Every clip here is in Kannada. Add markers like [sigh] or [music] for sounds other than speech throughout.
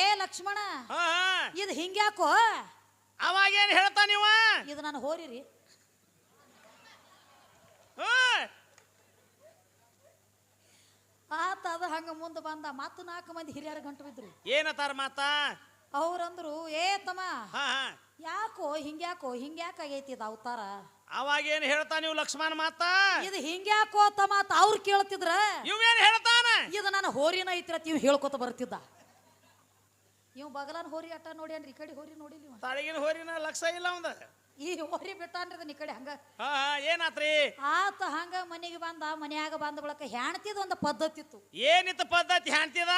ಏ ಲಕ್ಷ್ಮಣ ಇದು ಹಿಂಗ್ಯಾಕೋ? ಅವಾಗೇನ್ ಹೇಳ್ತಾ ನೀವ? ಇದು ನಾನು ಹೋರಿರಿ. ಆತ ಅದ ಹಂಗ ಮುಂದೆ ಬಂದ ಮತ್ತು ನಾಲ್ಕು ಮಂದಿ ಹಿರಿಯರ ಗಂಟು ಬಿದ್ರು. ಏನತಾರ ಮಾತ? ಅವ್ರಂದ್ರು ಏ ತಮ್ಮ ಯಾಕೋ ಹಿಂಗ್ಯಾಕೋ ಹಿಂಗ್ಯಾಕ ಆಗೈತಿ ಇದು ಅವತಾರ? ಅವಾಗೇನ್ ಹೇಳ್ತಾ ನೀವು ಲಕ್ಷ್ಮಣ ಮಾತ? ಇದು ಹಿಂಗ್ಯಾಕೋ ತಮ್ಮ ಅವ್ರು ಕೇಳ್ತಿದ್ರ. ಇವೇನ್ ಹೇಳ್ತಾನ? ಇದು ನಾನು ಹೋರಿನ ಐತ್ರ ಇವ್ ಹೇಳ್ಕೊತ ಬರ್ತಿದ್ದ. ಇವ್ ಬಗಲನ್ ಹೋರಿ ಅಟ್ಟ ಅಂದ್ರೆ ಈ ಕಡೆ ಹೋರಿ ನೋಡಿಲ್ಲ ಇವ. ತಾಳಿಗಿನ ಹೋರಿನ ಲಕ್ಷ ಇಲ್ಲ ಅವಂದ. ಈ ಹೋರಿ ಬಿಟ್ಟಾನ್ರಿ ಅದನ್ನ ಈ ಕಡೆ ಹಂಗ. ಹಾ ಹಾ ಏನಾತ್ರಿ? ಆತ ಹಂಗ ಮನೆಗೆ ಬಂದ ಮನ್ಯಾಗ ಬಂದ ಬಳಕ ಹೆಣ್ತಿದ್ ಒಂದು ಪದ್ಧತಿ ಇತ್ತು. ಏನಿತ್ತು ಪದ್ಧತಿ ಹ್ಯಾಂತಿದ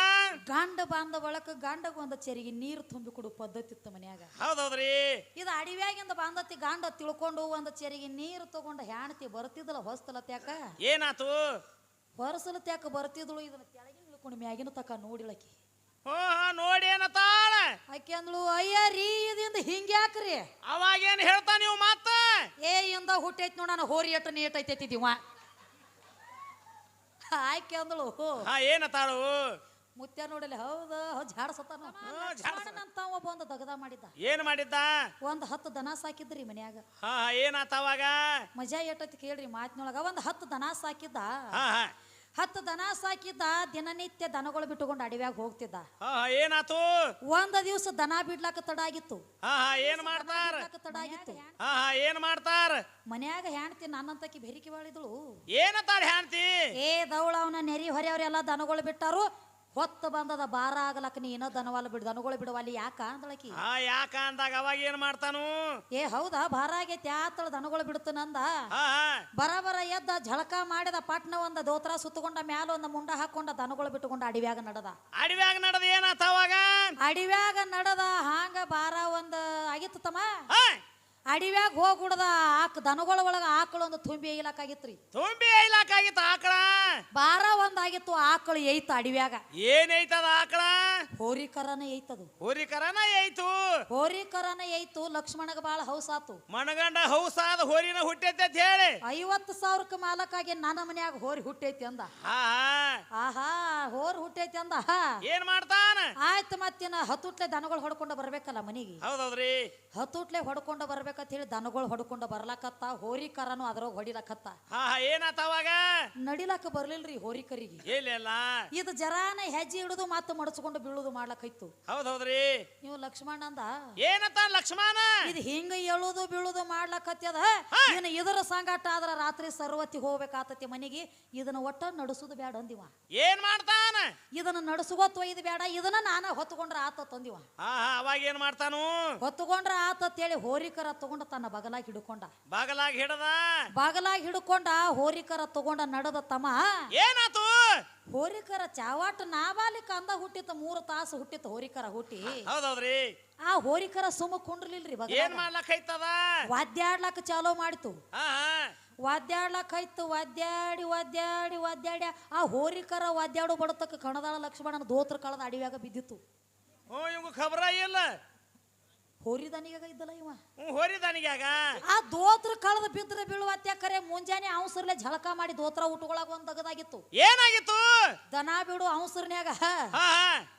ಗಂಡ ಬಂದ ಬಳಕ ಗಂಡಗ ಒಂದು ಚೆರಿಗೆ ನೀರು ತುಂಬಿ ಕೊಡು ಪದ್ಧತಿ ಇತ್ತು ಮನ್ಯಾಗ. ಹೌದೌದ್ರಿ. ಇದು ಅಡಿವ್ಯಾಗಿಂದ ಬಂದತಿ ಗಂಡ ತಿಳ್ಕೊಂಡು ಒಂದು ಚೆರಿಗೆ ನೀರು ತಗೊಂಡು ಹೆಣ್ತಿ ಬರ್ತಿದ್ದಲ್ಲ ಹೊಸ್ತಲತ್ಯಾಕ. ಏನಾತು? ಹೊರಸಲತ್ಯಾಕ ಬರ್ತಿದ್ಳು ಇದನ್ನ ಕೆಳಗಿನ ಇಳ್ಕೊಂಡು ಮ್ಯಾಗಿನ ತಕ ನೋಡಿಳಕಿ ಹೋ ಹಾ ನೋಡಿ ಏನತಾಳ ಆಕೆ ಅಂದ್ಳು ಅಯ್ಯ ರೀ ಇದಿಂದ ಹಿಂಗ್ಯಾಕ್ರಿ ಅವಾಗೇನ್ ಹೇಳ್ತಾ ನೀವು ಮಾತ? ಏ ಇಂದ ಹುಟ್ಟೈತಿ ನೋಡ ನಾನು ಹೋರಿ ಎಟ್ಟು ನೀಟ್ ಐತೈತಿ ದಿವ ಆಕೆ ಅಂದಳು ಹಾ. ಏನತಾಳು ಮುತ್ಯ ನೋಡಲಿ ಹೌದ ಜಾಡ್ಸತಾನ ಜಾಡ್ಸ- ಅಂತ ಒಬ್ಬ ಒಂದು ದಗದ ಮಾಡಿದ್ದ. ಏನ್ ಮಾಡಿದ್ದ? ಒಂದ್ ಹತ್ತು ದನ ಸಾಕಿದ್ರಿ ಮನ್ಯಾಗ. ಏನಾತ ಅವಾಗ? ಮಜಾ ಎಟ್ಟೈತಿ ಕೇಳ್ರಿ ಮಾತಿನೊಳಗ ಒಂದ್ ಹತ್ತು ದನ ಸಾಕಿದ್ದ. ಹತ್ತು ದನ ಸಾಕಿದ್ದ ದಿನನಿತ್ಯ ದನಗಳು ಬಿಟ್ಟುಕೊಂಡು ಅಡವ್ಯಾಗ ಹೋಗ್ತಿದ್ದ. ಹಾ ಏನಾತು? ಒಂದ ದಿವಸ ದನ ಬಿಡ್ಲಾಕ ತಡ ಆಗಿತ್ತು ಹಾ ಹಾ ಏನ್ ಮಾಡ್ತಾರ? ಬಿಡ್ಲಾಕ ತಡ ಆಗಿತ್ತು ಹಾ ಹಾ ಏನ್ ಮಾಡ್ತಾರ? ಮನ್ಯಾಗ ಹೆಣ್ತಿ ನನ್ನಂತಕಿ ಬೆರಿಕೆ ಬಾಳಿದಳು. ಏನತಾಳ ಹ್ಯಾಂತಿ ಏ ದೌಳ ಅವನ ನೆರಿ ಹೊರೆಯವ್ರೆಲ್ಲ ದನಗಳು ಬಿಟ್ಟಾರು. ಹೊತ್ತು ಬಂದದ ಬಾರ ಆಗ್ಲಕ್ ನೀನ ದನವಲ್ಲ ಬಿಡು ದನಗಳು ಬಿಡುವಲ್ಲಿ ಯಾಕ ಅಂದಳಕಿ? ಯಾಕ ಅಂದಾಗ ಅವಾಗ ಏನ್ ಮಾಡ್ತಾನು? ಏ ಹೌದಾ ಭಾರ ಆಗೈತಿ ಆತಳ ದನಗಳು ಬಿಡ್ತು ನಂದ? ಬರಬರ ಎದ್ದ ಝಳಕ ಮಾಡಿದ ಪಟ್ನ ಒಂದ ದೋತ್ರ ಸುತ್ತಕೊಂಡ ಮ್ಯಾಲ ಒಂದ ಮುಂಡ ಹಾಕೊಂಡ ದನಗಳು ಬಿಟ್ಟುಕೊಂಡ ಅಡಿವ್ಯಾಗ ನಡದ. ಅಡಿವ್ಯಾಗ ನಡದ ಏನಾತ ಅವಾಗ? ಅಡಿವ್ಯಾಗ ನಡದ ಹಾಂಗ ಬಾರ ಒಂದ ಆಗಿತ್ತು ತಮ್ಮ ಅಡಿವ್ಯಾಗ ಹೋಗುಡದ ಆಕ್ ದನಗಳ ಒಳಗ ಆಕಳು ಒಂದು ತುಂಬಿ ಐಲಾಕಾಗಿತ್ರಿ ತುಂಬಿ ಐಲಾಕಾಗಿತ್ತು ಆಕಳ? ಬಾರ ಒಂದಾಗಿತ್ತು ಆಕಳು ಏಯ್ತ ಅಡಿವ್ಯಾಗ. ಏನೈತದ ಆಕಳ? ಹೋರಿಕರನ ಏಯ್ತದು. ಹೋರಿಕರನ ಐತು ಹೋರಿಕರನ ಏಯ್ತು ಲಕ್ಷ್ಮಣಗ ಬಾಳ ಹೌಸಾತು ಮನಗಂಡ ಹೌಸಾದ ಹೋರಿನ ಹುಟ್ಟೈತೆ ಅಂತ ಹೇಳಿ. ಐವತ್ತು ಸಾವಿರಕ್ಕೆ ಮಾಲಕ್ಕಾಗಿ ನನ್ನ ಮನ್ಯಾಗ ಹೋರಿ ಹುಟ್ಟೈತಿ ಅಂದ. ಆಹಾ ಹೋರಿ ಹುಟ್ಟೈತಿ ಅಂದ. ಏನ್ ಮಾಡ್ತಾನ? ಆಯ್ತು ಮತ್ತಿನ ಹತ್ತುಟ್ಲೆ ದನಗಳು ಹೊಡ್ಕೊಂಡು ಬರ್ಬೇಕಲ್ಲ ಮನಿಗೆ. ಹೌದೌದ್ರಿ. ಹತ್ತುಟ್ಲೆ ಹೊಡ್ಕೊಂಡು ಬರ್ಬೇಕಂತ ಹೇಳಿ ದನಗಳು ಹೊಡ್ಕೊಂಡು ಬರ್ಲಕತ್ತ ಹೋರಿಕರನು ಅದ್ರಾಗ ಹೊಡಿಲಕತ್ತ ಹಾ ಹಾ ಏನಾತ ಅವಾಗ? ನಡಿಲಕ್ಕ ಬರ್ಲಿಲ್ರಿ ಹೋರಿಕರಿಗೆ. ಇಲ್ಲ ಇದು ಜರಾನ ಹೆಜ್ಜೆ ಹಿಡಿದು ಮತ್ತೆ ಮಡಚ್ಕೊಂಡು ಬೀಳುದು ಮಾಡ್ಲಕೈತು. ಹೌದ್ರಿ. ನೀವು ಲಕ್ಷ್ಮಣ ಅಂದ? ಏನತ್ತ ಲಕ್ಷ್ಮಣ? ಇದು ಹಿಂಗ ಎಳುದು ಬೀಳುದು ಮಾಡ್ಲಕತ್ಯದ ಇನ್ನು ಇದರ ಸಂಗಾಟ ಆದ್ರ ರಾತ್ರಿ ಸರ್ವತಿ ಹೋಗ್ಬೇಕಾತತಿ ಮನೆಗೆ. ಇದನ್ನ ಒಟ್ಟ ನಡೆಸುದು ಬೇಡ ಅಂದಿವ. ಏನ್ ಮಾಡ್ತಾನ? ಇದನ್ನ ನಡೆಸುಗೊತ್ ಒಯ್ದು ಬೇಡ ಇದನ್ನ ನಾನ ಹೊತ್ಕೊಂಡ್ರ ಆತ ತಂದಿವ ಹಾ ಹಾ ಅವಾಗ ಏನ್ ಮಾಡ್ತಾನು? ಹೊತ್ಕೊಂಡ್ರ ಆತತ್ತೇಳಿ ಹೋರಿಕರ ತಗೊಂಡ ತನ್ನ ಬಗಲಾಗಿ ಹಿಡ್ಕೊಂಡ. ಬಾಗಲಾಗ ಹಿಡದ? ಬಾಗಲಾಗಿ ಹಿಡ್ಕೊಂಡ ಹೋರಿಕರ ತಗೊಂಡ ನಡೆದ ತಮ. ಏನಾತು? ಹೋರಿಕರ ಚಾವಾಟ ನಾಬಾಲಿಕ ಅಂದ ಹುಟ್ಟಿತ ಮೂರು ತಾಸು ಹುಟ್ಟಿತ ಹೋರಿಕರ ಹುಟ್ಟಿ. ಹೌದೌದ್ರಿ. ಆ ಹೋರಿಕರ ಸುಮ್ಮ ಕುಂಡ್ರಲಿಲ್ರಿ ಬಗಲ ಏನ್ ಮಾಡ್ಲಕ್ ಐತದ ವಾದ್ಯಾಡ್ಲಕ್ಕ ಚಾಲೋ ಮಾಡಿತು. ವಾದ್ಯಾಡ್ಲಕ್ಕಾಯ್ತು ವಾದ್ಯಾಡಿ ವಾದ್ಯಾಡಿ ವಾದ್ಯಾಡಿ. ಆ ಹೋರಿಕರ ವಾದ್ಯಾಡು ಬಡತಕ್ಕ ಕಣದಾಳ ಲಕ್ಷ್ಮಣನ ದೋತ್ರ ಕಳದ ಅಡಿವ್ಯಾಗ ಬಿದ್ದಿತ್ತು. ಓ ಇವಂಗ ಖಬರ ಇಲ್ಲ. ಹೋರಿದನಿಗ ಇದ್ದಲ್ಲ ಇವ? ಹ್ಞೂ ಹೋರಿದಾನಿಗ್ಯಾಗ ಆ ದೋತ್ರ ಕಳದ ಬಿದ್ದರೆ ಬೀಳುವ ಕರೆ ಮುಂಜಾನೆ ಅವಸರ್ಲೆ ಝಳಕ ಮಾಡಿ ದೋತ್ರ ಉಟ್ಕೊಳಗ ಒಂದ್ ತಗದಾಗಿತ್ತು ಏನಾಗಿತ್ತು? ದನ ಬಿಡು ಅವಸರ್ನ್ಯಾಗ. ಹಾ ಹಾ.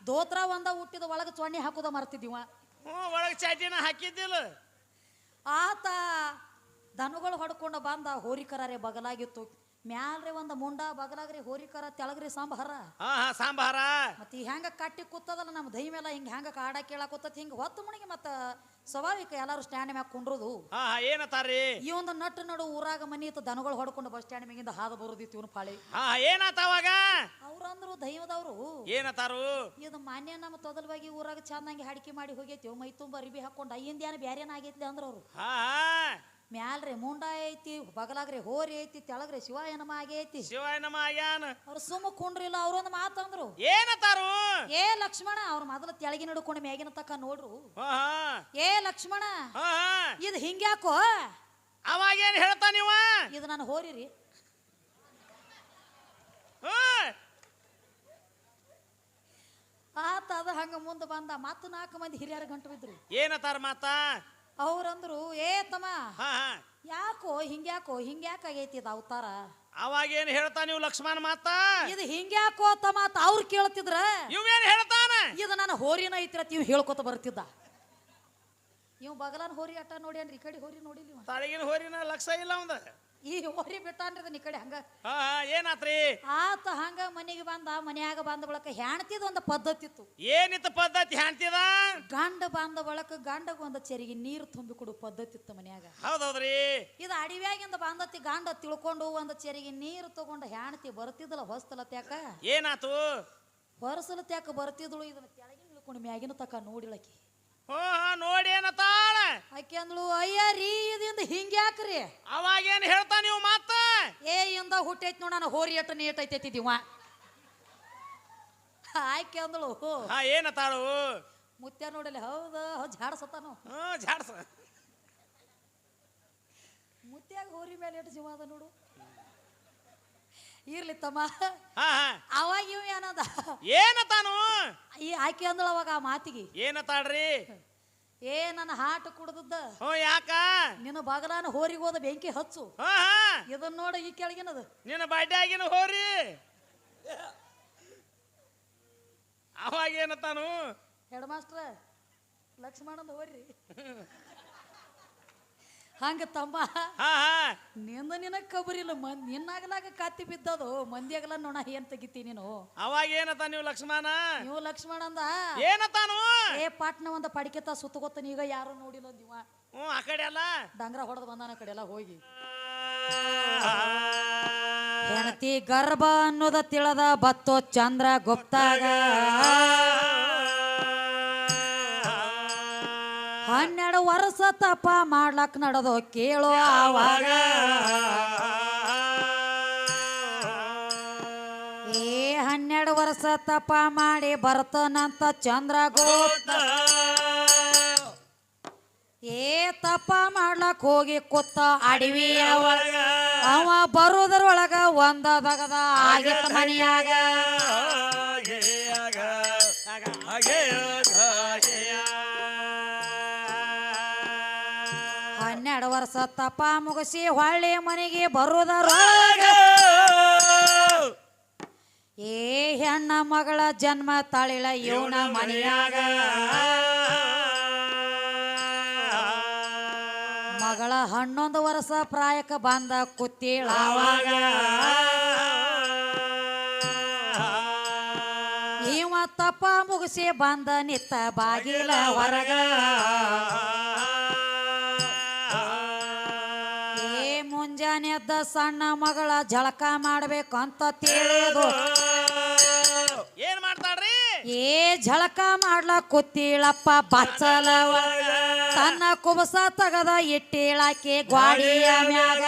ದೋತ್ರ ಒಂದ ಹುಟ್ಟಿದ ಒಳಗ ಚೊಣ್ಣಿ ಹಾಕುದ ಮರ್ತಿದ್ದೀವ ಹ್ಞೂ ಒಳಗ್ ಚಾಟಿನ ಹಾಕಿದ್ದಿಲ್ಲ. ಆತ ದನಗಳು ಹೊಡ್ಕೊಂಡು ಬಂದ ಹೋರಿಕರರೇ ಬಗಲಾಗಿತ್ತು. ಮ್ಯಾಲ್ರೆ ಒಂದ ಮುಂಡ ಬಗಲಾಗ್ರಿ ಹೋರಿಕರ ತೆಳಗ್ರಿ ಸಾಂಬಾರ. ಹಾ ಹಾ ಸಾಂಬಾರ. ಮತ್ತೆ ಈ ಹೆಂಗ ಕಟ್ಟಿ ಕೂತದಲ್ಲ ನಮ್ಮ ದೈ ಮೇಲೆ ಹಿಂಗ ಹೆಂಗ ಕಾಡ ಕೇಳಕ್ ಕೂತತ್ ಹಿಂಗ ಹೊತ್ತು ಮುಣಿಗೆ ಮತ್ತ ಸ್ವಾಭಾವಿಕ ಎಲ್ಲಾರು ಸ್ಟ್ಯಾಂಡ್ ಮ್ಯಾಗ ಕುಂಡ್ರದು. ಹಾ ಹಾ ಏನತಾರಿ ಈ ಒಂದು ನಟ್ಟು ನಡು ಊರಾಗ ಮನಿ ಇತ್ತು ದನಗಳು ಹೊಡ್ಕೊಂಡು ಬಸ್ ಸ್ಟ್ಯಾಂಡ್ ಮ್ಯಾಗಿಂದ ಹಾದು ಬರೋದಿತ್ತು ಇವನು ಪಾಳಿ. ಹಾ ಹಾ ಏನಾತ ಅವಾಗ ಅವ್ರಂದ್ರು ದೈವದವ್ರು. ಏನತಾರು ಇದು ಮಾನ್ಯ ನಮ್ಮ ತೊದಲವಾಗಿ ಊರಾಗ ಚಂದಂಗೆ ಹಾಡಿಕೆ ಮಾಡಿ ಹೋಗೈತಿ ಮೈ ತುಂಬ ಅರಿಬಿ ಹಾಕೊಂಡು ಅಯ್ಯಿಂದೇನು ಬ್ಯಾರೇನ ಆಗೈತಿ ಅಂದ್ರ ಅವ್ರು ಹಾ ಹಾ. ಮ್ಯಾಲ್ರಿ ಮುಂಡ ಐತಿ ಬಗಲಾಗ್ರಿ ಹೋರಿ ಐತಿ ತೆಳಗ್ರಿ ಏನಮ ಆಗೈತಿ. ಶಿವ ನಮ್ಮ ಆಗ್ಯಾನ ಅವ್ರು ಸುಮ್ಮ ಕುಂಡ್ರಿಲ್ಲ ಅವ್ರೊಂದು ಮಾತಂದ್ರು ಏನತಾರು? ಏ ಲಕ್ಷ್ಮಣ ಅವ್ರ ಮೊದಲ ತೆಳಗಿನ ಹಿಡ್ಕೊಂಡು ಮೇಗಿನ ತಕ್ಕ ನೋಡ್ರು. ಏ ಲಕ್ಷ್ಮಣ ಇದು ಹಿಂಗ್ಯಾಕೋ? ಅವಾಗೇನ್ ಹೇಳ್ತಾ ನೀವ? ಇದು ನಾನು ಹೋರಿರಿ. ಆತ ಅದ ಹಂಗ ಮುಂದೆ ಬಂದ ಮತ್ತು ನಾಲ್ಕು ಮಂದಿ ಹಿರಿಯರ ಗಂಟು ಬಿದ್ರು. ಏನತಾರ ಮಾತ? ಅವ್ರಂದ್ರು ಏ ತಮ್ಮ ಹಾ ಹಾ. ಯಾಕೋ ಹಿಂಗ್ಯಾಕೋ ಹಿಂಗ್ಯಾಕಾಗೈತಿ ಇದು ಅವತಾರ? ಅವಾಗ ಏನ್ ಹೇಳ್ತಾ ನೀವು ಲಕ್ಷ್ಮಣ ಮಾತ? ಇದು ಹಿಂಗ್ಯಾಕೋ ಮಾತ ಅವ್ರು ಕೇಳ್ತಿದ್ರ? ಇವೇನ್ ಹೇಳ್ತಾನ? ಇದು ನನ್ನ ಹೋರಿನ ಐತ್ರ ನೀವು ಹೇಳ್ಕೊತ ಬರ್ತಿದ್ದ. ನೀವು ಬಗಲನ್ ಹೋರಿ ಅಟ್ಟ ನೋಡಿ ಈ ಕಡೆ ಹೋರಿ ನೋಡಿಲ್ಲ ಇವ. ತಳಗಿನ ಹೋರಿನ ಲಕ್ಷ ಇಲ್ಲ ಅವಂದ. ಈ ಹೋರಿ ಬಿಟ್ಟಾನ್ರಿ ಈ ಕಡೆ ಹಂಗ. ಹಾ ಹಾ, ಏನಾತ್ರಿ? ಆತ ಹಂಗ ಮನೆಗೆ ಬಂದ ಮನ್ಯಾಗ ಬಂದ ಬಳಕ ಹೆಣ್ತಿದ ಒಂದು ಪದ್ಧತಿ ಇತ್ತು. ಏನಿತ್ತು ಪದ್ಧತಿ? ಹೆಣ್ತಿದ? ಗಂಡ ಬಂದ ಬಳಕ ಗಂಡಗ ಒಂದು ಚೆರಿಗೆ ನೀರು ತುಂಬಿ ಕೊಡು ಪದ್ಧತಿ ಇತ್ತು ಮನ್ಯಾಗ. ಹೌದೌದ್ರಿ. ಇದು ಅಡಿವ್ಯಾಗಿಂದ ಬಂದತಿ ಗಂಡ ತಿಳ್ಕೊಂಡು ಒಂದು ಚೆರಿಗೆ ನೀರು ತಗೊಂಡು ಹೆಣ್ತಿ ಬರ್ತಿದ್ದಲ್ಲ ಹೊಸ್ತಲ ತ್ಯಾಕ ಏನಾತು? ಹೊರಸಲ ತ್ಯಾಕ ಬರ್ತಿದ್ಳು ಇದನ್ನ ಕೆಳಗಿನ ಇಳ್ಕೊಂಡು ಮ್ಯಾಗಿನ ತಕ ನೋಡಿಳಕಿ ಹೋ ಹಾ ನೋಡಿ ಏನತ್ತಾಳ? ಆಕೆ ಅಂದ್ಳು ಅಯ್ಯ ರೀ ಇದಿಂದ ಹಿಂಗ್ಯಾಕ್ರಿ ಅವಾಗೇನ್ ಹೇಳ್ತಾ ನೀವು ಮಾತ? ಏ ಇಂದ ಹುಟ್ಟೈತಿ ನೋಡ ನಾನು ಹೋರಿ ಎಟ್ಟು ನೀಟ್ ಐತೈತಿ ದಿವ ಆಕೆ ಅಂದಳು ಹಾ ಏನತ್ತಾಳು? ಮುತ್ಯ ನೋಡಲಿ ಹೌದ ಜಾಡ್ಸತಾನು ಹ್ಮ್ ಜಾಡ್ಸ ಮುತ್ಯಾಗ ಹೋರಿ ಮೇಲೆ ಎಷ್ಟು ಜೀವ ಅದ ನೋಡು. ಇರ್ಲಿ ತಮ್ಮ. ಹಾ ಹಾ. ಅವಾಗ ಇವ ಏನದ? ಏನ ಈ ಆಕೆ ಅಂದಳು ಅವಾಗ ಆ ಮಾತಿಗೆ. ಏನತ್ತಾಳ್ರಿ ಏ ನನ್ನ ಹಾಟ್ ಕುಡ್ದದ್ದ. ಹ್ಞೂ ಯಾಕ? ನಿನ್ನ ಬಗಲಾನ ಹೋರಿಗೆ ಹೋದ ಬೆಂಕಿ ಹಚ್ಚು. ಹಾ ಹಾ. ಇದನ್ನ ನೋಡ ಈ ಕೆಳಗಿನದು. ನಿನ್ನ ಬಾಡ್ಯಾಗಿನ ಹೋರಿ. ಅವಾಗ ಏನತ್ತಾನು ಹೆಡ್ ಮಾಸ್ಟ್ರ ಲಕ್ಷ್ಮಣಂದ ಹೋರಿ. [laughs] ಹಂಗ ತಮ್ಮ ಹಾ ಹಾ. ನಿಂದ ನಿನ ಕಬರಿಲ್ಲ ಮನ್ ನಿನ್ನಾಗಲಾಗ ಕತ್ತಿ ಬಿದ್ದದು. ಮಂದಿಯಾಗಲ್ಲ ನೋಣ ಏನ್ ತೆಗಿತಿ ನೀನು? ಅವಾಗ ಏನತ ನೀವು ಲಕ್ಷ್ಮಣ? ನೀವು ಲಕ್ಷ್ಮಣ ಅಂದ? ಏನತಾನು ಏ ಪಾಟ್ನ ಒಂದ ಪಡಿಕೆತ ಸುತ್ತಗೋತಾನ ಈಗ ಯಾರು ನೋಡಿಲ್ಲ ನೀವ ಹ್ಞೂ ಆ ಕಡೆ ಅಲ್ಲ? ಡಂಗ್ರ ಹೊಡೆದು ಬಂದಾನ ಆ ಕಡೆ ಎಲ್ಲ ಹೋಗಿ. ಹೆಣತಿ ಗರ್ಭ ಅನ್ನೋದ ತಿಳದ ಬತ್ತೋ ಚಂದ್ರ ಗುಪ್ತಾಗ. ಹನ್ನೆರಡು ವರ್ಷ ತಪ ಮಾಡ್ಲಕ್ ನಡೆದು ಕೇಳೋ ಆವಾಗ. ಏ ಹನ್ನೆರಡು ವರ್ಷ ತಪ ಮಾಡಿ ಬರ್ತನಂತ ಚಂದ್ರ ಗುಪ್ತ ಏ ತಪ ಮಾಡ್ಲಕ್ ಹೋಗಿ ಕೂತ ಅಡವಿ ಅವ ಬರುವುದರೊಳಗ ಒಂದ ಬಗದ ಆಗಿತ್ತ ಮನಿಯಾಗ. ವರ್ಷ ತಪ ಮುಗಿಸಿ ಹೊಳ್ಳಿ ಮನೆಗೆ ಬರುವುದರೊಳಗ ಏ ಹೆಣ್ಣ ಮಗಳ ಜನ್ಮ ತಾಳಿಳ ಇವನ ಮನೆಯಾಗ. ಮಗಳ ಹನ್ನೊಂದು ವರ್ಷ ಪ್ರಾಯಕ ಬಂದ ಕುತ್ತಿಳ ಅವಾಗ. ಇವ ತಪ ಮುಗಿಸಿ ಬಂದ ನಿತ್ತ ಬಾಗಿಲ ಹೊರಗ. ಮುಂಜಾನೆ ಎದ್ದ ಸಣ್ಣ ಮಗಳ ಜಳಕ ಅಂತ ತಿಳಿದು ಏನ್ ಮಾಡ್ತಾಳ್ರಿ? ಏ ಜಳಕ ಮಾಡ್ಲ ಕುತ್ತಿಳಪ್ಪ ಬಚ್ಚಲವ ತನ್ನ ಕುಬಸ ತಗದ ಇಟ್ಟಿಳಾಕಿ ಗ್ವಾಡಿಯ ಮ್ಯಾಗ.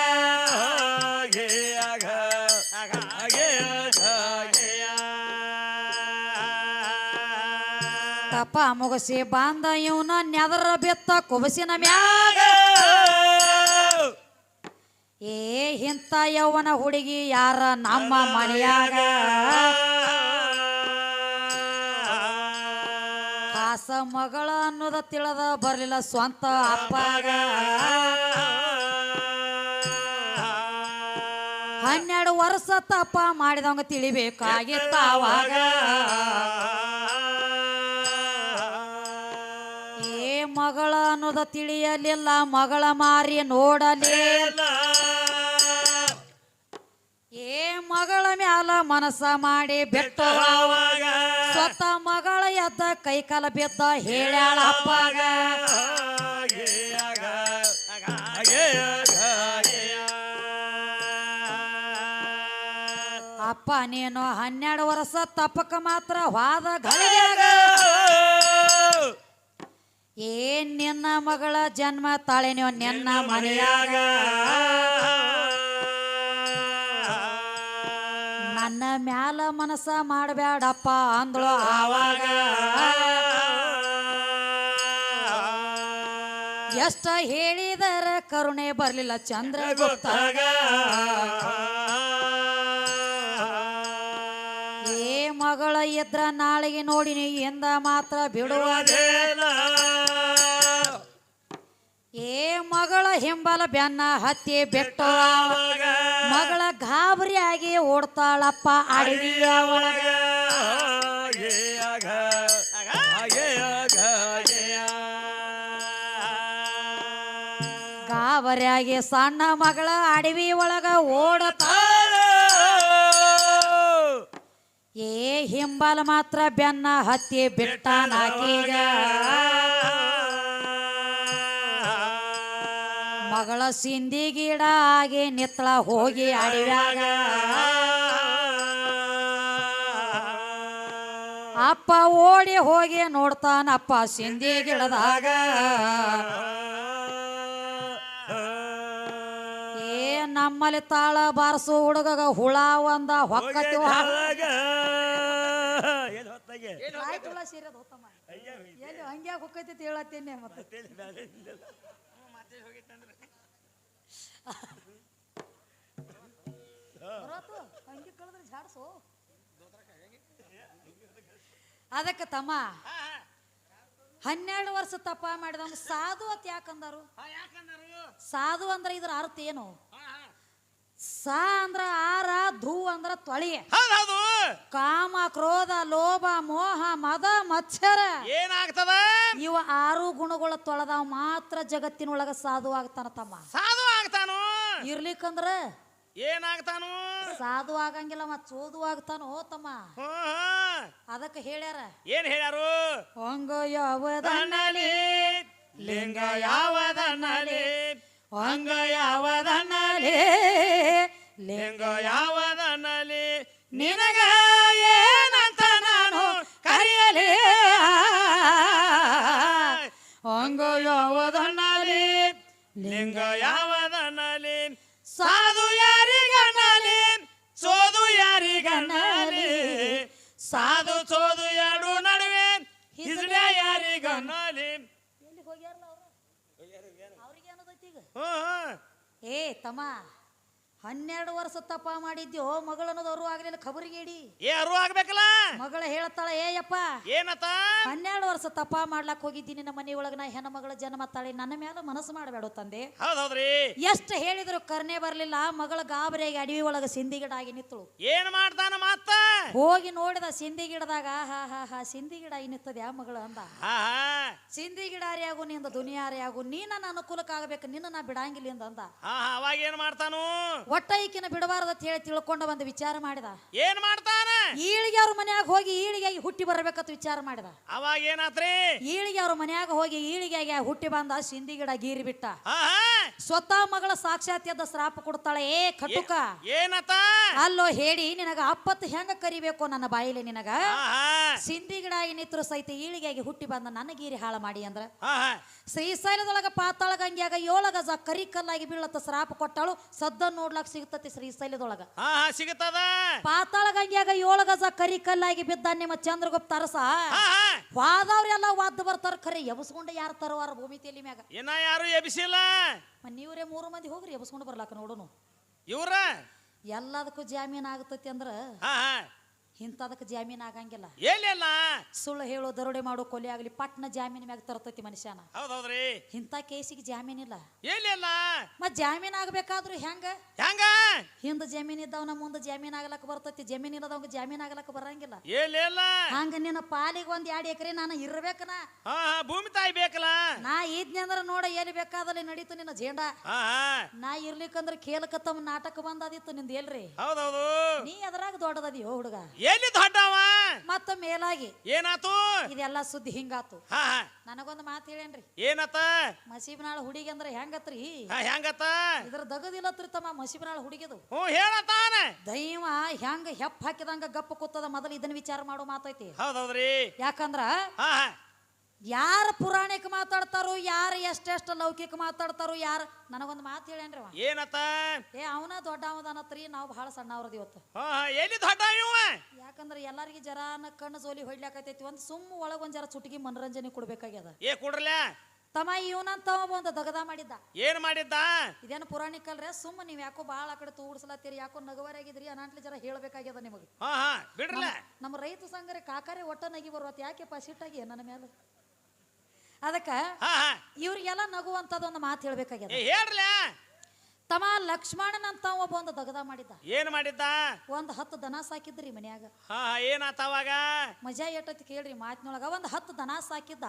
ತಪ ಮುಗಿಸಿ ಬಂದ ಇವನ ನೆದರ ಬಿತ್ತ ಕುಬಸಿನ ಮ್ಯಾಗ. ಏ ಇಂಥ ಯೌವನ ಹುಡುಗಿ ಯಾರ ನಮ್ಮ ಮನೆಯಾಗ? ಕಾಸ ಮಗಳ ಅನ್ನೋದ ತಿಳದ ಬರಲಿಲ್ಲ ಸ್ವಂತ ಅಪ್ಪಾಗ ಹನ್ನೆರಡು ವರ್ಷ ತಪ್ಪ ಮಾಡಿದವಂಗ ತಿಳಿಬೇಕಾಗಿತ್ತಾವಾಗ ಏ ಮಗಳ ಅನ್ನೋದ ತಿಳಿಯಲಿಲ್ಲ ಮಗಳ ಮಾರಿ ನೋಡಲಿಲ್ಲ ಮಗಳ ಮ್ಯಾಲ ಮನಸ ಮಾಡಿ ಬೆಟ್ಟ ಸ್ವತ ಮಗಳ ಎದ್ದ ಕೈಕಾಲ ಬಿದ್ದ ಹೇಳ್ಯಾಳ ಅಪ್ಪಾಗ ಅಪ್ಪ ನೀನು ಹನ್ನೆರಡು ವರ್ಷ ತಪ್ಪಕ ಮಾತ್ರ ವಾದ ಏನ್ ನಿನ್ನ ಮಗಳ ಜನ್ಮ ತಾಳೆ ನೀವು ನಿನ್ನ ಮನೆಯಾಗ. ಮ್ಯಾಲ ಮನಸ ಮಾಡಬೇಡಪ್ಪ ಅಂದಳು. ಆವಾಗ ಎಷ್ಟ ಹೇಳಿದರ ಕರುಣೆ ಬರಲಿಲ್ಲ ಚಂದ್ರ ಗೊತ್ತಾಗ. ಏ ಮಗಳ ಇದ್ರ ನಾಳೆಗೆ ನೋಡಿನಿ ಎಂದ ಮಾತ್ರ ಬಿಡುವ ಏ ಮಗಳ ಹಿಂಬಲ ಬೆನ್ನ ಹತ್ತಿ ಬೆಟ್ಟ ಮಗಳ ಗಾಬರಿ ಆಗಿ ಓಡ್ತಾಳಪ್ಪ ಅಡವಿಯ ಒಳಗ ಗಾಬರಿಯಾಗಿ ಸಣ್ಣ ಮಗಳ ಅಡವಿ ಒಳಗ ಓಡತ ಏ ಹಿಂಬಲ ಮಾತ್ರ ಬೆನ್ನ ಹತ್ತಿ ಬಿಟ್ಟಾನಾಕೀಗ. ಮಗಳ ಸಿಂಧಿ ಗಿಡ ಆಗಿ ನಿತ್ಳ ಹೋಗಿ ಅಡವ್ಯಾಗ. ಅಪ್ಪ ಓಡಿ ಹೋಗಿ ನೋಡ್ತಾನಪ್ಪ ಸಿಂಧಿ ಗಿಡದಾಗ. ಏ ನಮ್ಮಲ್ಲಿ ತಾಳ ಬಾರಸು ಹುಡುಗ ಹುಳ ಒಂದ ಹೊಕ್ಕತಿ ಏನು ಹೊತ್ತಾಗೆ? ಎಲ್ಲಿ ಹಂಗೆ ಹೊಕ್ಕೈತಿ ಹೇಳತ್ತೇನೆ ಮತ್ತೆ. ಬರೋತು, ಹಂಗೆ ಕಳೆದ್ರೆ ಜಾಡ್ಸು. ಅದಕ್ಕೆ ತಮ್ಮ ಹನ್ನೆರಡು ವರ್ಷ ತಪ್ಪ ಮಾಡಿದವನು ಸಾಧು ಅಂತ ಯಾಕಂದರು? ಸಾಧು ಅಂದ್ರೆ ಇದ್ರ ಅರ್ಥ ಏನು? ಸಾ ಅಂದ್ರ ಆರ ಧೂ ಅಂದ್ರ ತೊಳಿ. ಹೌದೌದು ಕಾಮ ಕ್ರೋಧ ಲೋಭ ಮೋಹ ಮದ ಮತ್ಸರ ಏನಾಗ್ತದ? ಇವ ಆರು ಗುಣಗಳ ತೊಳೆದಾವ. ಮಾತ್ರ ಜಗತ್ತಿನೊಳಗ ಸಾಧು ಆಗ್ತಾನ ತಮ್ಮ. ಸಾಧು ಆಗ್ತಾನು? ಇರ್ಲಿಕ್ಕಂದ್ರ ಏನಾಗ್ತಾನು? ಸಾಧು ಆಗಂಗಿಲ್ಲ ಮತ್ ಸೋದು ಆಗ್ತಾನೋ ತಮ್ಮ. ಅದಕ್ಕೆ ಹೇಳ್ಯಾರ. ಏನ್ ಹೇಳ್ಯಾರು? ಹಂಗ ಯಾವದ ದನಲಿ ಲಿಂಗ ಯಾವದನ್ನಲಿ ಹೊಂಗ ಯಾವದನ್ನಲಿ ಲಿಂಗ ಯಾವದನಲಿ ನಿನಗ ಏನಂತ ನಾನು ಕರೆಯಲಿ? ಹಂಗ ಯಾವದನ್ನಲಿ ಲಿಂಗ ಯಾವದನಲಿ ಸಾಧು ಯಾರಿಗನಲಿ ಸೋದು ಯಾರಿಗನಲಿ ಸಾಧು ಸೋದು ಎರಡು ನಡುವೆ ಹಿಸ್ಡೆ ಯಾರಿಗನಲಿ ಎಲ್ಲಿ ಹೋಗ್ಯಾರಲ್ಲ ಅವ್ರು ಅವ್ರಿಗೆ ಏನದೈತಿ ಈಗ. ಏ ತಮ್ಮ ಹನ್ನೆರಡು ವರ್ಷ ತಪ್ಪ ಮಾಡಿದ್ಯೋ ಮಗಳು ಅನ್ನೋದವ್ರು ಆಗ್ಲಿಲ್ಲ ಖಬರಿಗೇಡಿ ಏ ಅರು ಆಗ್ಬೇಕಲ್ಲ? ಮಗಳ ಹೇಳ್ತಾಳ ಏಯಪ್ಪ ಏನತ್ತ ಹನ್ನೆರಡು ವರ್ಷ ತಪ್ಪ ಮಾಡ್ಲಾಕ್ ಹೋಗಿದ್ದೀನಿ ನಮ್ಮ ಮನೆ ಒಳಗ ನಾ ಹೆಣ್ಣ ಮಗಳ ಜನ್ಮ ತಾಳಿ ನನ್ನ ಮೇಲೆ ಮನಸ್ಸು ಮಾಡಬೇಡ ತಂದೆ. ಹೌದ್ ಹೌದ್ರಿ ಎಷ್ಟು ಹೇಳಿದ್ರು ಕರ್ನೆ ಬರ್ಲಿಲ್ಲ ಮಗಳ ಗಾಬರಿಯಾಗಿ ಅಡವಿ ಒಳಗ ಸಿಂಧಿ ಗಿಡ ಆಗಿ ನಿತ್ತಳು ಏನ್ ಮಾಡ್ತಾನ ಮಾತ? ಹೋಗಿ ನೋಡಿದ ಸಿಂದಿ ಗಿಡದಾಗ ಹಾ ಹಾ ಹಾ ಸಿಂದಿ ಗಿಡ ನಿತ್ತದ ಯಾವ ಮಗಳ? ಅಂದ. ಸಿಂದಿ ಗಿಡಾರಿಯಾಗು ನಿಂದ ದುನಿಯಾರಿಯಾಗು ನೀ ನನ್ನ ಅನುಕೂಲಕ್ಕಾಗಬೇಕು ನಿನ್ನ ನಾ ಬಿಡಂಗಿಲ್ಲ ಅಂದ. ಅವಾಗ ಏನ್ ಮಾಡ್ತಾನು? ಒಟ್ಟ ಈಕಿನ ಬಿಡಬಾರ್ದು ಅಂತ ಹೇಳಿ ತಿಳ್ಕೊಂಡ ಒಂದು ವಿಚಾರ ಮಾಡಿದ. ಏನ್ ಮಾಡ್ತಾನ? ಈಳಿಗೆ ಅವ್ರ ಮನ್ಯಾಗ ಹೋಗಿ ಈಳಿಗೆ ಹುಟ್ಟಿ ಬರ್ಬೇಕಂತ ವಿಚಾರ ಮಾಡಿದ. ಅವಾಗ ಏನಾತ್ರಿ? ಈಳಿಗೆ ಅವ್ರ ಮನ್ಯಾಗ ಹೋಗಿ ಈಳಿಗೆ ಹುಟ್ಟಿ ಬಂದ ಸಿಂಧಿ ಗಿಡ ಗೀರಿ ಬಿಟ್ಟ. ಸ್ವತಃ ಮಗಳ ಸಾಕ್ಷಾತ್ಯದ ಶ್ರಾಪ ಕೊಡ್ತಾಳೆ ಏ ಕಟುಕ. ಏನತ ಅಲ್ಲೋ ಹೇಳಿ ನಿನಗ ಅಪ್ಪತ್ ಹೆಂಗ ಕರಿಬೇಕು ನನ್ನ ಬಾಯಿಲಿ ನಿನಗ? ಸಿಂಧಿ ಗಿಡ ನಿತ್ರು ಸಹಿತ ಈಳಿಗೆ ಹುಟ್ಟಿ ಬಂದ ನನ್ನ ಗೀರಿ ಹಾಳ ಮಾಡಿ ಅಂದ್ರ. ಶ್ರೀಶೈಲದೊಳಗ ಪಾತಾಳ ಗಂಗ್ಯಾಗ ಏಳು ಗಜ ಕರಿ ಕಲ್ಲಾಗಿ ಬೀಳತ್ತ ಶ್ರಾಪ ಕೊಟ್ಟಾಳು ಸದ್ದ ನೋಡ್ಲಾಕ್ ಸಿಗ್ತತಿ ಶ್ರೀಶೈಲದೊಳಗ ಹಾ ಹಾ ಸಿಗುತ್ತದ. ಪಾತಾಳ ಗಂಗ್ಯಾಗ ಏಳು ಗಜ ಕರಿ ಕಲ್ಲಾಗಿ ಬಿದ್ದ ನಿಮ್ಮ ಚಂದ್ರಗುಪ್ತ ಅರಸ. ಹಾ ಹಾ. ವಾದವ್ರೆಲ್ಲ ವಾದ್ ಬರ್ತಾರ ಖರೆ ಎಬ್ಸ್ಕೊಂಡು ಯಾರು ತರವಾರ ಭೂಮಿ ತೇಲಿ ಮ್ಯಾಗ? ಇನ್ನ ಯಾರು ಎಬಿಸಿಲ್ಲ? ಮ ನೀವ್ರೇ ಮೂರು ಮಂದಿ ಹೋಗ್ರಿ ಎಬಸ್ಕೊಂಡು ಬರ್ಲಾಕ ನೋಡುನು. ಇವ್ರ? ಎಲ್ಲದಕ್ಕೂ ಜಾಮೀನ್ ಆಗತೈತಿ ಅಂದ್ರ ಹಾ ಹಾ. ಇಂಥದಕ್ಕೆ ಜಾಮೀನ್ ಆಗಂಗಿಲ್ಲ. ಏನಿಲ್ಲ? ಸುಳ್ಳು ಹೇಳೋ ದರೋಡೆ ಮಾಡೋ ಕೊಲೆ ಆಗಲಿ ಪಟ್ನ ಜಾಮೀನ್ ಮ್ಯಾಗ ತರ್ತೈತಿ ಮನುಷ್ಯನ. ಹೌದೌದ್ರಿ. ಇಂಥ ಕೇಸಿಗೆ ಜಾಮೀನ್ ಇಲ್ಲ. ಏನಿಲ್ಲ? ಮತ್ ಜಾಮೀನ್ ಆಗ್ಬೇಕಾದ್ರು ಹೆಂಗ? ಹೆಂಗ? ಹಿಂದ ಜಮೀನ್ ಇದ್ದವನ ಮುಂದೆ ಜಾಮೀನ್ ಆಗ್ಲಕ್ ಬರ್ತೈತಿ ಜಮೀನ್ ಇಲ್ಲದವಂಗ ಜಾಮೀನ್ ಆಗ್ಲಕ್ ಬರಂಗಿಲ್ಲ. ಏನಿಲ್ಲ? ಹಂಗ ನಿನ್ನ ಪಾಲಿಗೆ ಒಂದ್ ಎರಡು ಎಕರೆ ನಾನು ಇರ್ಬೇಕನ? ಹಾ ಹಾ ಭೂಮಿ ತಾಯಿ ಬೇಕಲ್ಲ? ನಾ ಇದ್ನಿ ಅಂದ್ರ ನೋಡ ಎಲ್ಲಿ ಬೇಕಾದಲ್ಲಿ ನಡೀತು ನಿನ್ನ ಜೇಂಡ. ಹಾ ಹಾ. ನಾ ಇರ್ಲಿಕ್ಕಂದ್ರ ಕೇಳಕ ತಮ್ಮ ನಾಟಕ ಬಂದಾದಿತ್ತು ನಿಂದ ಎಲ್ರಿ? ಹೌದೌದು. ನೀ ಅದ್ರಾಗ ದೊಡ್ಡದದಿಯೋ ಹುಡುಗ? ಎಲ್ಲಿ ದೊಡ್ಡವ ಮತ್ತ ಮೇಲಾಗಿ. ಏನಾತು? ಇದೆಲ್ಲ ಸುದ್ದಿ ಹಿಂಗಾತು. ಹಾ ಹಾ. ನನಗೊಂದು ಮಾತು ಹೇಳೇನ್ರಿ. ಏನತ್ತ ಮಸೀಬ್ನಾಳ ಹುಡುಗಿ ಅಂದ್ರೆ ಹೆಂಗತ್ರಿ? ಹಾ ಹೆಂಗತ್ತ ಇದ್ರ ದಗದಿಲ್ಲತ್ರಿ ತಮ್ಮ ಮಸೀಬ್ನಾಳ ಹುಡುಗಿದು. ಹ್ಞೂ ಹೇಳತ್ತಾನ ದೈವ ಹೆಂಗ ಹೆಪ್ಪ ಹಾಕಿದಂಗ ಗಪ್ಪ ಕೂತದ ಮೊದಲು ಇದನ್ನ ವಿಚಾರ ಮಾಡೋ ಮಾತೈತಿ. ಹೌದೌದ್ರಿ. ಯಾಕಂದ್ರ ಹಾ ಹಾ. ಯಾರ ಪುರಾಣಿಕ ಮಾತಾಡ್ತಾರೋ ಯಾರು ಎಷ್ಟೆಷ್ಟು ಲೌಕಿಕ ಮಾತಾಡ್ತಾರೋ ಯಾರ ನನಗೊಂದು ಮಾತು ಹೇಳೇನ್ರಿ ಅವ. ಏನತ್ತ ಏ ಅವನ ದೊಡ್ಡ ಅವನತ್ರಿ ನಾವು ಬಹಳ ಅವ್ರದ್ದು ಇವತ್ತು. ಹಾ ಹಾ ಎಲ್ಲಿ ದೊಡ್ಡ ಇವ? ಯಾಕಂದ್ರೆ ಎಲ್ಲಾರಿಗೆ ಜರಾನ ಕಣ್ಣು ಜೋಲಿ ಹೊಡ್ಲಾಕತೈತಿ ಒಂದು ಸುಮ್ಮ ಒಳಗೆ ಒಂದು ಜರ ಚುಟುಕಿ ಮನರಂಜನೆ ಕೊಡ್ಬೇಕಾಗ್ಯದ. ಏ ಕುಡ್ರಲ್ಲ ತಮ್ಮ ಇವನಂತ ಒಂದು ದಗದ ಮಾಡಿದ್ದ. ಏನ್ ಮಾಡಿದ್ದ? ಇದೇನ ಪುರಾಣಿಕ ಅಲ್ರೇ ಸುಮ್ಮ ನೀವು ಯಾಕೋ ಭಾಳ ಆ ಕಡೆ ತೂಡ್ಸ್ಲತ್ತೀರಿ ಯಾಕೋ ನಗವರಾಗಿದ್ರಿ ಅನಾಟ್ಲಿ ಜರ ಹೇಳ್ಬೇಕಾಗ್ಯದ ನಿಮಗೆ. ಹಾ ಹಾ ಬಿಡ್ರಲ್ಲ ನಮ್ಮ ರೈತ ಸಂಘರೆ ಕಾಕಾರೆ ಒಟ್ಟ ನಗಿ ಬರುವತ್ ಯಾಕೆಪ್ಪ ಪಸಿಟ್ಟಾಗಿ ನನ್ನ ಮೇಲೆ ಅದಕ್ಕ ಇವ್ರಿಗೆಲ್ಲ ನಗುವಂತದ ಒಂದು ಮಾತು ಹೇಳ್ಬೇಕಾಗ್ಯದ. ಹೇಳ್ರಲ್ಲ ತಮ್ಮ ಲಕ್ಷ್ಮಣನಂತ ಒಬ್ಬ ಒಂದು ದಗದ ಮಾಡಿದ್ದ. ಏನ್ ಮಾಡಿದ್ದ? ಒಂದ್ ಹತ್ತು ದನ ಸಾಕಿದ್ರಿ ಮನ್ಯಾಗ. ಹಾ ಹಾ ಏನಾತ ಅವಾಗ? ಮಜಾ ಎಟ್ಟತಿ ಕೇಳ್ರಿ ಮಾತಿನೊಳಗ. ಒಂದ್ ಹತ್ತು ದನ ಸಾಕಿದ್ದ.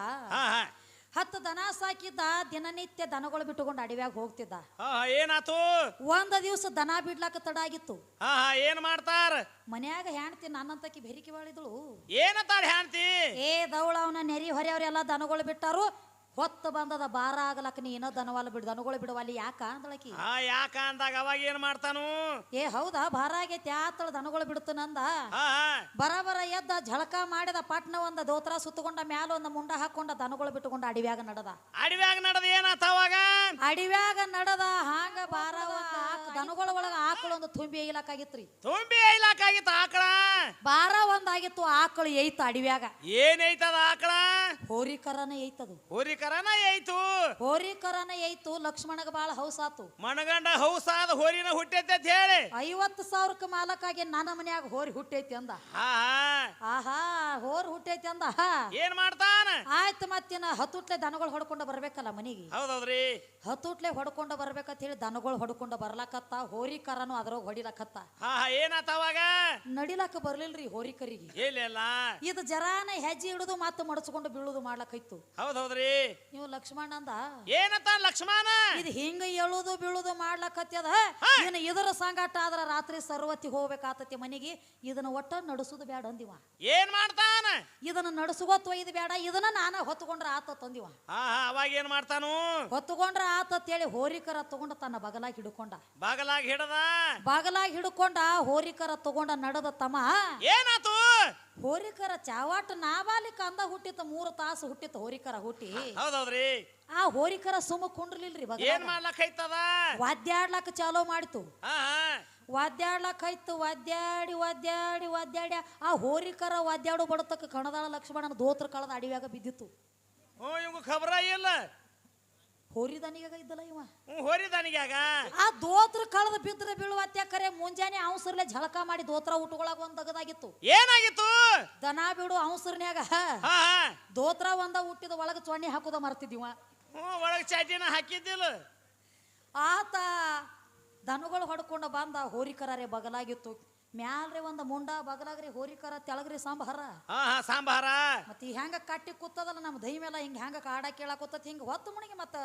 ಹತ್ತು ದನ ಸಾಕಿದ್ದ ದಿನನಿತ್ಯ ದನಗಳು ಬಿಟ್ಟುಕೊಂಡು ಅಡವ್ಯಾಗ ಹೋಗ್ತಿದ್ದ. ಹಾ ಹಾ ಏನಾತು? ಒಂದ್ ದಿವಸ ದನ ಬಿಡ್ಲಾಕ ತಡ ಆಗಿತ್ತು. ಹಾ ಹಾ ಏನ್ ಮಾಡ್ತಾರ? ಮನ್ಯಾಗ ಹೆಣ್ತಿ ನನ್ನಂತಕಿ ಬೆರಿಕೆ ಬಾಳಿದಳು. ಏನತ್ತಾಳ ಹ್ಯಾಂತಿ ಏ ದೌಳ ಅವನ ನೆರಿ ಹೊರೆಯವ್ರೆಲ್ಲ ದನಗಳು ಬಿಟ್ಟಾರು. ಹೊತ್ತು ಬಂದದ ಬಾರ ಆಗಲಕ್ಕ ನೀ ಏನೋ ದನವಲ್ಲ ಬಿಡು ದನಗಳು ಬಿಡುವಲ್ಲಿ ಯಾಕ ಅಂದಳಕಿ? ಯಾಕ ಅಂದಾಗ ಅವಾಗ ಏನ್ ಮಾಡ್ತಾನು? ಏ ಹೌದಾ ಭಾರ ಆಗೈತಿ ಆತಳ ದನಗಳು ಬಿಡ್ತು ನಂದ? ಬರಬರ ಎದ್ದ ಝಳಕ ಮಾಡಿದ ಪಟ್ನ ಒಂದ ದೋತ್ರ ಸುತ್ತಕೊಂಡ ಮ್ಯಾಲ ಒಂದ ಮುಂಡ ಹಾಕೊಂಡ ದನಗಳು ಬಿಟ್ಟುಕೊಂಡ ಅಡಿವ್ಯಾಗ ನಡದ. ಅಡಿವ್ಯಾಗ ನಡದ ಏನಾತ ಅವಾಗ? ಅಡಿವ್ಯಾಗ ನಡದ ಹಾಂಗ ಬಾರ ದನಗಳ ಒಳಗ ಆಕಳ ಒಂದು ತುಂಬಿ ಏಯ್ಲಾಕಾಗಿತ್ರಿ ತುಂಬಿ ಐಲಾಕಾಗಿತ್ತು ಆಕಳ? ಬಾರ ಒಂದಾಗಿತ್ತು ಆಕಳು ಏಯ್ತ ಅಡಿವ್ಯಾಗ. ಏನೈತದ ಆಕಳ? ಹೋರಿಕರನ ಏಯ್ತದು ಹೋರಿಕರನ ಐತು ಹೋರಿಕರನ ಏಯ್ತು ಲಕ್ಷ್ಮಣಗ ಬಾಳ ಹೌಸಾತು ಮಣಗಂಡ ಹೌಸಾದ ಹೋರಿನ ಹುಟ್ಟೈತೆ ಅಂತ ಹೇಳಿ. ಐವತ್ತು ಸಾವಿರಕ್ಕೆ ಮಾಲಕ್ಕಾಗಿ ನನ್ನ ಮನ್ಯಾಗ ಹೋರಿ ಹುಟ್ಟೈತಿ ಅಂದ. ಹಾ ಹಾ. ಆಹಾ ಹೋರ್ ಹುಟ್ಟೈತಿ ಅಂದ. ಏನ್ ಮಾಡ್ತಾನ? ಆಯ್ತು ಮತ್ತಿನ ಹತ್ತುಟ್ಲೆ ದನಗಳು ಹೊಡ್ಕೊಂಡು ಬರ್ಬೇಕಲ್ಲ ಮನಿಗೆ. ಹೌದೌದ್ರಿ. ಹತ್ತುಟ್ಲೆ ಹೊಡ್ಕೊಂಡು ಬರ್ಬೇಕಂತ ಹೇಳಿ ದನಗಳು ಹೊಡ್ಕೊಂಡು ಬರ್ಲಾಕತ್ತ ಹೋರಿಕರನು ಅದ್ರಾಗ ಹೊಡಿಲಕತ್ತ. ಹಾ ಹಾ. ಏನಾತ ಅವಾಗ? ನಡಿಲಾಕ ಬರ್ಲಿಲ್ರಿ ಹೋರಿಕರಿಗೆ ಇಲ್ಲ ಇದು ಜರಾನ ಹೆಜ್ಜೆ ಹಿಡಿದು ಮತ್ತೆ ಮಡಚ್ಕೊಂಡು ಬೀಳುದು ಮಾಡ್ಲಕ್ಕೈತು ಹೌದೌದ್ರಿ. ನೀವು ಲಕ್ಷ್ಮಣ ಅಂದ? ಏನಂತ ಲಕ್ಷ್ಮಣ? ಇದು ಹಿಂಗ ಎಳುದು ಬೀಳುದು ಮಾಡ್ಲಕತ್ಯದ? ಇನ್ನು ಇದರ ಸಂಗಾಟ ಆದ್ರ ರಾತ್ರಿ ಸರ್ವತಿ ಹೋಗ್ಬೇಕಾತತಿ ಮನೆಗೆ ಇದನ್ನ ಒಟ್ಟ ನಡೆಸುದು ಬೇಡ ಅಂದಿವ. ಏನ್ ಮಾಡ್ತಾನ? ಇದನ್ನ ನಡೆಸುವತ್ ಒಯ್ದು ಬೇಡ ಇದನ್ನ ನಾನ ಹೊತ್ಕೊಂಡ್ರ ಆತ ತಂದಿವ ಅವಾಗ ಏನ್ ಮಾಡ್ತಾನು? ಹೊತ್ಕೊಂಡ್ರ ಆತತ್ತೇಳಿ ಹೋರಿಕರ ತಗೊಂಡ ತನ್ನ ಬಗಲಾಗಿ ಹಿಡ್ಕೊಂಡ. ಬಾಗಲಾಗ ಹಿಡದ? ಬಾಗಲಾಗಿ ಹಿಡ್ಕೊಂಡ ಹೋರಿಕರ ತಗೊಂಡ ನಡದ ತಮ್ಮ ಏನಾತು? ಹೋರಿಕರ ಚಾವಾಟ ನಾಬಾಲಿಕ ಅಂದ ಹುಟ್ಟಿತ ಮೂರು ತಾಸು ಹುಟ್ಟಿತ ಹೋರಿಕರ ಹುಟ್ಟಿ. ಹೌದೌದ್ರಿ. ಆ ಹೋರಿಕರ ಸುಮ್ಮ ಕುಂಡ್ರಲಿಲ್ರಿ ಏನ್ ಬಗಲಾಗ ಮಾಡ್ಲಕೈತದ ವಾದ್ಯಾಡ್ಲಕ್ಕ ಚಾಲೋ ಮಾಡಿತು. ಹಾ ಹಾ. ವಾದ್ಯಾಡ್ಲಕ್ಕ ಆಯ್ತು ವಾದ್ಯಾಡಿ ವಾದ್ಯಾಡಿ ವಾದ್ಯಾಡಿ. ಆ ಹೋರಿಕರ ವಾದ್ಯಾಡು ಬಡತಕ್ಕ ಕಣದಾಳ ಲಕ್ಷ್ಮಣನ ದೋತ್ರ ಕಳದ ಅಡಿವ್ಯಾಗ ಬಿದ್ದಿತ್ತು. ಹ್ಞೂ ಇವಂಗ ಖಬರ ಇಲ್ಲ. ಹೋರಿದನಿಗ ಇದ್ದಲ್ಲ ಇವ? ಹ್ಞೂ ಹೋರಿದನಿಗ್ಯಾಗ ಆ ದೋತ್ರ ಕಳದ ಬಿದ್ರೆ ಬೀಳುವ ಕರೆ ಮುಂಜಾನೆ ಅವಸರ್ಲೆ ಝಳಕ ಮಾಡಿ ದೋತ್ರ ಉಟ್ಕೊಳಗ ಒಂದ್ ದಗದಾಗಿತ್ತು ಏನಾಗಿತ್ತು? ದನ ಬಿಡು ಅವಸರ್ನ್ಯಾಗ. ಹಾ ಹಾ. ದೋತ್ರ ಒಂದ ಹುಟ್ಟಿದ ಒಳಗ ಚೊಣ್ಣಿ ಹಾಕುದ ಮರ್ತಿದ್ದೀವ. ಹ್ಞೂ ಚಾಜಿನ ಚಾಟಿನ ಹಾಕಿದ್ದಿಲ್ಲ. ಆತ ದನಗಳು ಹೊಡ್ಕೊಂಡು ಬಂದ ಹೋರಿಕರರೆ ಬಗಲಾಗಿತ್ತು. ಮ್ಯಾಲ್ರಿ ಒಂದು ಮುಂಡ ಬಗಲಾಗ್ರಿ ಹೋರಿಕರ ತೆಳಗ್ರಿ ಸಾಂಬಾರ. ಹಾ ಹಾ ಸಾಂಬಾರ. ಮತ್ತೆ ಈ ಹೆಂಗ ಕಟ್ಟಿ ಕೂತದಲ್ಲ ನಮ್ಮ ದೈ ಮೇಲೆ ಹಿಂಗ ಹೆಂಗ ಕಾಡ ಕೇಳಾಕೂತತ್ ಹಿಂಗ ಹೊತ್ತು ಮುಣಿಗೆ ಮತ್ತ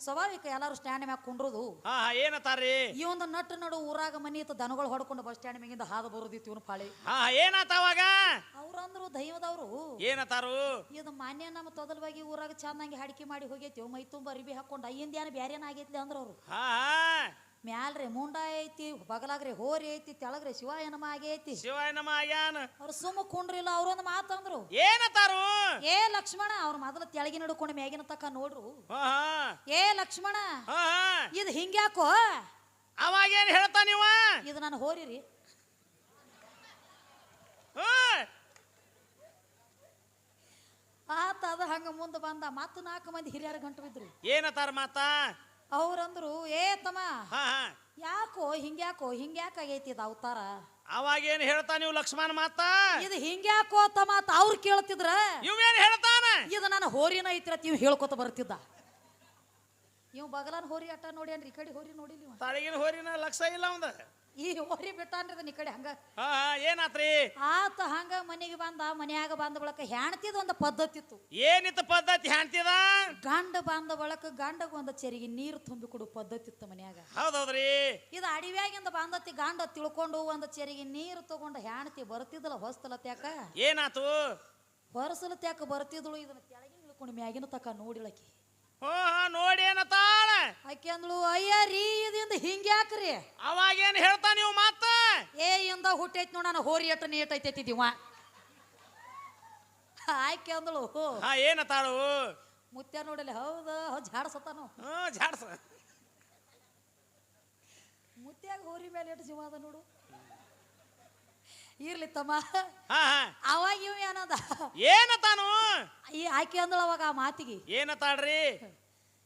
ಸ್ವಾಭಾವಿಕ ಎಲ್ಲಾರು ಸ್ಟ್ಯಾಂಡ್ ಮ್ಯಾಗ ಕುಂಡ್ರದು. ಏನತಾರಿ ಹಾ ಈ ಒಂದು ನಟ್ಟು ನಡು ಊರಾಗ ಮನಿ ಇತ್ತು ದನಗಳು ಹೊಡ್ಕೊಂಡು ಬಸ್ ಸ್ಟ್ಯಾಂಡ್ ಮ್ಯಾಗಿಂದ ಹಾದು ಬರುದಿತ್ತು ಇವನು ಪಾಳಿ. ಹಾ ಹಾ ಏನಾತ ಅವಾಗ? ಅವ್ರಂದ್ರು ದೈವದವ್ರು. ಏನತಾರು ಇದು ಮಾನ್ಯ ನಮ್ಮ ತೊದಲವಾಗಿ ಊರಾಗ ಚಂದಂಗೆ ಹಡಿಕೆ ಮಾಡಿ ಹೋಗೈತಿ ಮೈ ತುಂಬ ಅರಿಬಿ ಹಾಕೊಂಡು ಅಯ್ಯಿಂದ ಏನು ಬ್ಯಾರೇನ ಆಗೈತಿ ಅಂದ್ರ ಅವ್ರು ಹಾ ಹಾ ಮ್ಯಾಲ್ರಿ ಮುಂಡ ಐತಿ ಬಗಲಾಗ್ರಿ ಹೋರಿ ಐತಿ ತೆಳಗ್ರಿ ಶಿವಾಯನಮ ಆಗೈತಿ ಶಿವಾಯ ನಮ್ಮ ಆಗ್ಯಾನ ಅವ್ರು ಸುಮ್ಮ ಕುಂಡ್ರಿಲ್ಲ ಅವ್ರೊಂದು ಮಾತಂದ್ರು ಏನತಾರು ಏ ಲಕ್ಷ್ಮಣ ಅವ್ರ ಮೊದಲ ತೆಳಗಿನ ಹಿಡ್ಕೊಂಡು ಮ್ಯಾಗಿನ ತಕ್ಕ ನೋಡ್ರು. ಏ ಲಕ್ಷ್ಮಣ ಇದು ಹಿಂಗ್ಯಾಕೋ? ಅವಾಗ ಏನ್ ಹೇಳ್ತಾ ನೀವ? ಇದು ನಾನು ಹೋರಿರಿ. ಆತ ಅದ ಹಂಗ ಮುಂದೆ ಬಂದ ಮತ್ತ ನಾಲ್ಕು ಮಂದಿ ಹಿರಿಯರ ಗಂಟು ಬಿದ್ರು. ಏನತಾರ ಮಾತ? ಅವ್ರಂದ್ರು ಏ ತಮ್ಮ ಹಾ ಹಾ. ಯಾಕೋ ಹಿಂಗ್ಯಾಕೋ ಹಿಂಗ್ಯಾಕ ಆಗೈತಿ ಇದು ಅವತಾರ? ಅವಾಗ ಏನ್ ಹೇಳ್ತಾ ನೀವು ಲಕ್ಷ್ಮಣ ಮಾತ? ಇದು ಹಿಂಗ್ಯಾಕೋ ತಮ್ಮ ಅಂತ ಅವ್ರು ಕೇಳ್ತಿದ್ರ? ಇವೇನ್ ಹೇಳ್ತಾನ? ಇದು ನನ್ನ ಹೋರಿನ ಐತ್ರ ಇವ್ ಹೇಳ್ಕೊತ ಬರ್ತಿದ್ದ. ನೀವು ಬಗಲನ್ ಹೋರಿ ಅಟ್ಟ ನೋಡಿ ಈ ಕಡೆ ಹೋರಿ ನೋಡಿಲ್ಲ ನೀವು ತಳಗಿನ ಹೋರಿನ ಲಕ್ಷ ಇಲ್ಲ ಅವಂದ. ಈ ಓರಿ ಬಿಟ್ಟಾನ್ರಿ ಅದನ್ನ ಈ ಕಡೆ ಹಂಗ. ಹಾ ಏನಾತ್ರಿ? ಆತ ಹಂಗ ಮನೆಗೆ ಬಂದ ಮನ್ಯಾಗ ಬಂದ ಬಳಕ ಹೆಣ್ತಿದ ಒಂದು ಪದ್ಧತಿ ಇತ್ತು. ಏನಿತ್ತು ಪದ್ಧತಿ ಹ್ಯಾಂತಿದ ಗಂಡ ಬಂದ ಬಳಕ ಗಂಡಗ ಒಂದು ಚೆರಿಗೆ ನೀರು ತುಂಬಿ ಕೊಡು ಪದ್ಧತಿ ಇತ್ತು ಮನ್ಯಾಗ. ಹೌದೌದ್ರಿ. ಇದು ಅಡಿವ್ಯಾಗಿಂದ ಬಂದತಿ ಗಂಡ ತಿಳ್ಕೊಂಡು ಒಂದು ಚೆರಿಗೆ ನೀರು ತಗೊಂಡು ಹೆಣ್ತಿ ಬರ್ತಿದ್ದಲ್ಲ ಹೊಸ್ತಲತ್ಯಾಕ ಏನಾತು? ಹೊರಸಲತ್ಯಾಕ ಬರ್ತಿದ್ಳು ಇದನ್ನ ಕೆಳಗಿನ ಇಳ್ಕೊಂಡು ಮ್ಯಾಗಿನ ತಕ ನೋಡಿಳಕಿ. ಹೋ ಹಾ ನೋಡಿ ಏನತ್ತಾಳ? ಆಕೆ ಅಂದ್ಳು ಅಯ್ಯ ರೀ ಇದಿಂದ ಹಿಂಗ್ಯಾಕ್ರಿ ಅವಾಗ ಏನ್ ಹೇಳ್ತಾ ನೀವು ಮಾತ? ಏ ಇಂದ ಹುಟ್ಟೈತ್ ನೋಡ ನಾನು ಹೋರಿ ಎಟ್ಟು ನೀಟ್ ಐತೈತಿದಿವ ಆಯ್ಕೆ ಅಂದಳು ಹಾ. ಏನತ್ತಾಳು? ಮುತ್ಯ ನೋಡಲಿ ಹೌದ ಝಾಡ್ಸತಾನು. ಹ್ಞೂ ಝಾಡ್ಸ. ಮುತ್ಯಾಗ ಹೋರಿ ಮೇಲೆ ಎಷ್ಟು ಜೀವ ಅದ ನೋಡು. ಇರ್ಲಿ ತಮ್ಮ. ಅವಾಗ ಇವ್ ಏನದ? ಏನತಾನು? ಈ ಆಕೆ ಅಂದಳು ಅವಾಗ ಆ ಮಾತಿಗೆ. ಏನತಾಡ್ರಿ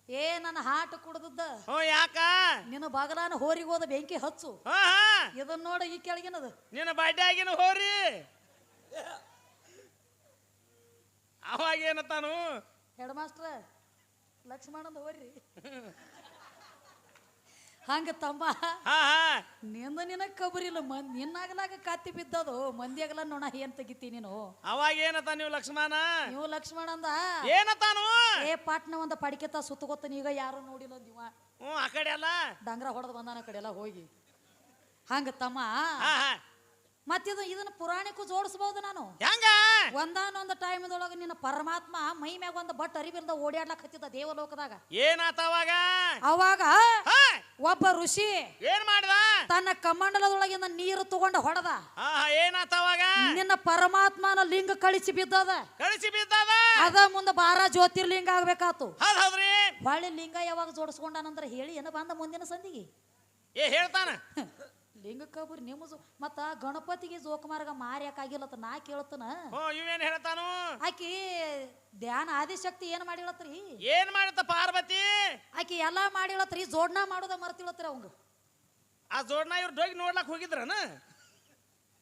ಏ ನನ್ನ ಹಾಟ್ ಕುಡ್ದದ್ದ. ಹ್ಞೂ ಯಾಕ? ನಿನ್ನ ಬಗಲಾನ ಹೋರಿಗೆ ಹೋದ ಬೆಂಕಿ ಹಚ್ಚು. ಹಾ ಹಾ. ಇದನ್ನ ನೋಡ ಈ ಕೆಳಗಿನದು. ನಿನ್ನ ಬಾಡ್ಯಾಗಿನ ಹೋರಿ. ಅವಾಗ ಏನತಾನು? ಹೆಡ್ ಮಾಸ್ಟ್ರ ಲಕ್ಷ್ಮಣಂದ ಹೋರ್ರಿ [laughs] ಹಂಗ ತಮ್ಮ ಹಾ ಹಾ. ನಿಂದ ನಿನ ಕಬರಿಲ್ಲ ಮಂದ್ ನಿನ್ನಾಗಲಾಗ ಕತ್ತಿ ಬಿದ್ದದು. ಮಂದಿಯಾಗಲ ನೋಣ ಏನ್ ತೆಗಿತಿ ನೀನು? ಅವಾಗ ಏನತ ನೀವು ಲಕ್ಷ್ಮಣ? ನೀವು ಲಕ್ಷ್ಮಣ ಅಂದ. ಏನತಾನು ಏ ಪಾಟ್ನ ಒಂದ ಪಡಿಕೆತ ಸುತ್ತಗೊತ್ತ ಈಗ ಯಾರು ನೋಡಿಲ್ಲ ನೀವ ಹ್ಞೂ ಆ ಕಡೆ ಅಲ್ಲ. ಡಂಗ್ರ ಹೊಡೆದ್ ಬಂದಾನ ಆ ಕಡೆ ಎಲ್ಲ ಹೋಗಿ. ಹಂಗ ತಮ್ಮ ಹಾ ಹಾ. ಮತ್ತಿದು ಇದನ್ನ ಪುರಾಣಿಕು ಜೋಡಿಸ್ಬೋದು ನಾನು. ಹೆಂಗ? ಒಂದಾನೊಂದು ಟೈಮ್ದೊಳಗ ನಿನ್ನ ಪರಮಾತ್ಮ ಮೈ ಮ್ಯಾಗ ಒಂದು ಬಟ್ ಅರಿವಿಲ್ದ ಓಡಾಡ್ಲಕ್ ಹತ್ತಿದ ದೇವಲೋಕದಾಗ. ಏನಾತ ಅವಾಗ? ಅವಾಗ ಒಬ್ಬ ಋಷಿ ಏನ್ ಮಾಡ್ದ? ತನ್ನ ಕಮಂಡಲದೊಳಗಿಂದ ನೀರು ತಗೊಂಡು ಹೊಡೆದ. ಏನಾತ ಅವಾಗ? ನಿನ್ನ ಪರಮಾತ್ಮನ ಲಿಂಗ ಕಳಿಸಿ ಬಿದ್ದದ. ಕಳಿಸಿ ಬಿದ್ದದ? ಅದ ಮುಂದೆ ಬಾರ ಜ್ಯೋತಿರ್ಲಿಂಗ ಆಗ್ಬೇಕಾತು. ಹೊಳ್ಳಿ ಲಿಂಗ ಯಾವಾಗ ಜೋಡಿಸ್ಕೊಂಡಾನಂದ್ರ ಹೇಳಿ ಏನ ಬಂದ ಮುಂದಿನ ಸಂದಿಗೆ. ಏ ಹೇಳ್ತಾನ. ಲಿಂಗ ಕಬರಿ ನಿಮ್ಮ ಮತ್ತ ಗಣಪತಿಗೆ ಜೋಕುಮಾರ್ಗ ಮಾರ್ಯಾಕಾಗಿಲ್ಲತ್ತ ನಾ ಕೇಳತ್ತನ ಹ್ಞೂ ಇವೇನ್ ಹೇಳ್ತಾನು? ಆಕಿ ಧ್ಯಾನ ಆದಿಶಕ್ತಿ ಏನ್ ಮಾಡಿಳತ್ರಿ ಏನ್ ಮಾಡತ್ತ ಪಾರ್ವತಿ? ಆಕಿ ಎಲ್ಲಾ ಮಾಡಿಳತ್ರಿ ಜೋಡ್ನ ಮಾಡೋದ ಮರ್ತಿಳತ್ರಿ ಅವಂಗ. ಆ ಜೋಡ್ನ ಇವ್ರ ಡೋಗಿ ನೋಡ್ಲಾಕ್ ಹೋಗಿದ್ರನ?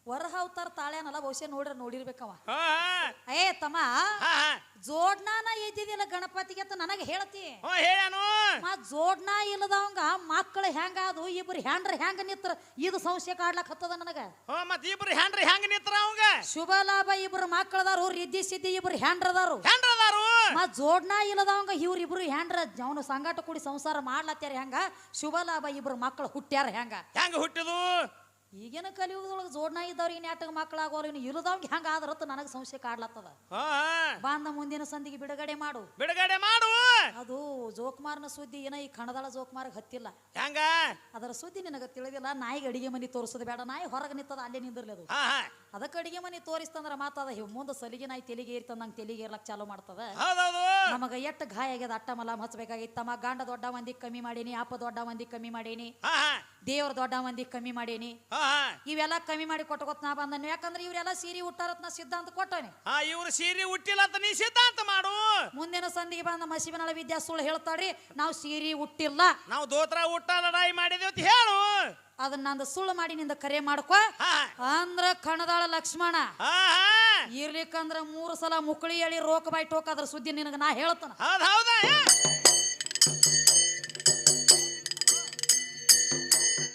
ವರಹ ಅವತಾರ ತಾಳ್ಯಾನಲ್ಲ ಬಹುಶಃ ನೋಡ್ರ ನೋಡಿರ್ಬೇಕವ. ಹಾ ಹಾ. ತಮ್ಮ? ಜೋಡ್ನಾನ ಇದ್ದಿದ್ದಿಲ್ಲ ಗಣಪತಿಗೆ ಅಂತ ನನಗೆ ಹೇಳ್ತಿ. ಮತ್ ಜೋಡ್ನಾ ಇಲ್ಲದವಂಗ ಮಕ್ಕಳು ಹೆಂಗಾದು ಇಬ್ರು ಹ್ಯಾಂಡ್ರ ಹೆಂಗ ನಿತ್ರ? ಇದು ಸಂಶಯ ಕಾಡ್ಲಕ್ ಹತ್ತದ ನನಗ. ಮತ್ ಇಬ್ರು ಹ್ಯಾಂಡ್ರ ಹೆಂಗ ನಿತ್ರ ಅವಂಗ? ಶುಭ ಲಾಭ ಇಬ್ರು ಮಕ್ಕಳದಾರು ರಿದ್ದಿ ಸಿದ್ದಿ ಇಬ್ರು ಹ್ಯಾಂಡ್ರದಾರು ಹ್ಯಾಂಡ್ರದಾರು ಮತ್ ಜೋಡ್ನಾ ಇಲ್ಲದವಂಗ ಇವ್ರಿಬ್ರು ಹ್ಯಾಂಡ್ರ ಅವನು ಸಂಗಾಟ ಕೂಡಿ ಸಂಸಾರ ಮಾಡ್ಲತ್ತಾರ ಹೆಂಗ? ಶುಭ ಲಾಭ ಇಬ್ರು ಮಕ್ಕಳು ಹುಟ್ಟ್ಯಾರ ಹೆಂಗ? ಹೆಂಗ ಹುಟ್ಟಿದು? ಈಗಿನ ಕಲಿಯುಗದೊಳಗೆ ಜೋಡ್ನ ಇದ್ದವ್ರಿಗೆ ನೆಟ್ಟಗೆ ಮಕ್ಕಳಾಗೋರು ಇನ್ನು ಇಲ್ಲದವ್ಗೆ ಹೆಂಗ ಆದ್ರತ್ತ ನನಗೆ ಸಂಶಯ ಕಾಡ್ಲತ್ತದ. ಬಾಂಧ ಮುಂದಿನ ಸಂದಿಗೆ ಬಿಡುಗಡೆ ಮಾಡು. ಬಿಡುಗಡೆ ಮಾಡು. ಅದು ಜೋಕ್ಮಾರ್ನ ಸುದ್ದಿ ಏನ ಈ ಕಣದಾಳ ಜೋಕುಮಾರ್ಗೆ ಹತ್ತಿಲ್ಲ. ಹೆಂಗ? ಅದರ ಸುದ್ದಿ ನಿನಗೆ ತಿಳಿದಿಲ್ಲ ನಾಯಿಗೆ ಅಡಿಗೆ ಮನಿ ತೋರಿಸೋದು ಬೇಡ ನಾಯಿ ಹೊರಗೆ ನಿಂತದ ಅಲ್ಲೇ ನಿಂದಿರ್ಲಿ ಅದು. ಅದಕ್ಕೆ ಅಡಿಗೆ ಮನೆ ತೋರಿಸ್ತಂದ್ರ ಮಾತದ ಮುಂದ ಸಲಿಗೆ ನಾಯಿ ತೆಲಿಗೆ ಏರ್ತಂದಂಗೆ ತೆಲಿಗೆ ಏರ್ಲಕ್ ಚಾಲು ಮಾಡ್ತದ. ನಮಗ ಎಟ್ಟು ಗಾಯ ಆಗ್ಯದ ಅಟ್ಟ ಮಲ ಹಚ್ಬೇಕಾಗಿತ್ತು ತಮ್ಮ ಗಂಡ ದೊಡ್ಡ ಮಂದಿ ಕಮ್ಮಿ ಮಾಡೀನಿ ಅಪ್ಪ ದೊಡ್ಡ ಮಂದಿ ಕಮ್ಮಿ ಮಾಡೀನಿ. ದೇವ್ರ ದೊಡ್ಡ ಮಂದಿ ಕಮ್ಮಿ ಮಾಡೀನಿ. ಇವೆಲ್ಲ ಕಮ್ಮಿ ಮಾಡಿ ಕೊಟ್ಟಗೊತ್ ನಾ ಬಂದನು ಯಾಕಂದ್ರೆ ಇವ್ರೆಲ್ಲ ಸೀರೆ ಹುಟ್ಟಾರತ್ನ ಸಿದ್ಧಾಂತ ಕೊಟ್ಟನೆ. ಹಾ ಇವ್ರು ಸೀರೆ ಹುಟ್ಟಿಲ್ಲ ಅಂತ ನೀ ಸಿದ್ಧಾಂತ ಮಾಡು. ಮುಂದಿನ ಸಂದಿಗೆ ಬಂದ ಮಸಿಬನಳ ವಿದ್ಯಾ ಸುಳ್ಳು ಹೇಳ್ತಾಳ್ರಿ ನಾವು ಸೀರೆ ಹುಟ್ಟಿಲ್ಲ ನಾವು ದೋತ್ರ ಹುಟ್ಟ ಲಡಾಯಿ ಮಾಡಿದೇವ್ ಅಂತ ಹೇಳು. ಅದನ್ನ ನಂದು ಸುಳ್ಳು ಮಾಡಿ ನಿಂದ ಕರೆ ಮಾಡ್ಕೊ. ಅಂದ್ರ ಕಣದಾಳ ಲಕ್ಷ್ಮಣ. ಇರ್ಲಿಕ್ಕಂದ್ರ ಮೂರು ಸಲ ಮುಕ್ಳಿ ಹೇಳಿ ರೋಕ್ ಬಾಯಿ ಟೋಕ ಅದ್ರ ಸುದ್ದಿ ನಿನಗ ನಾ ಹೇಳ್ತಾನ.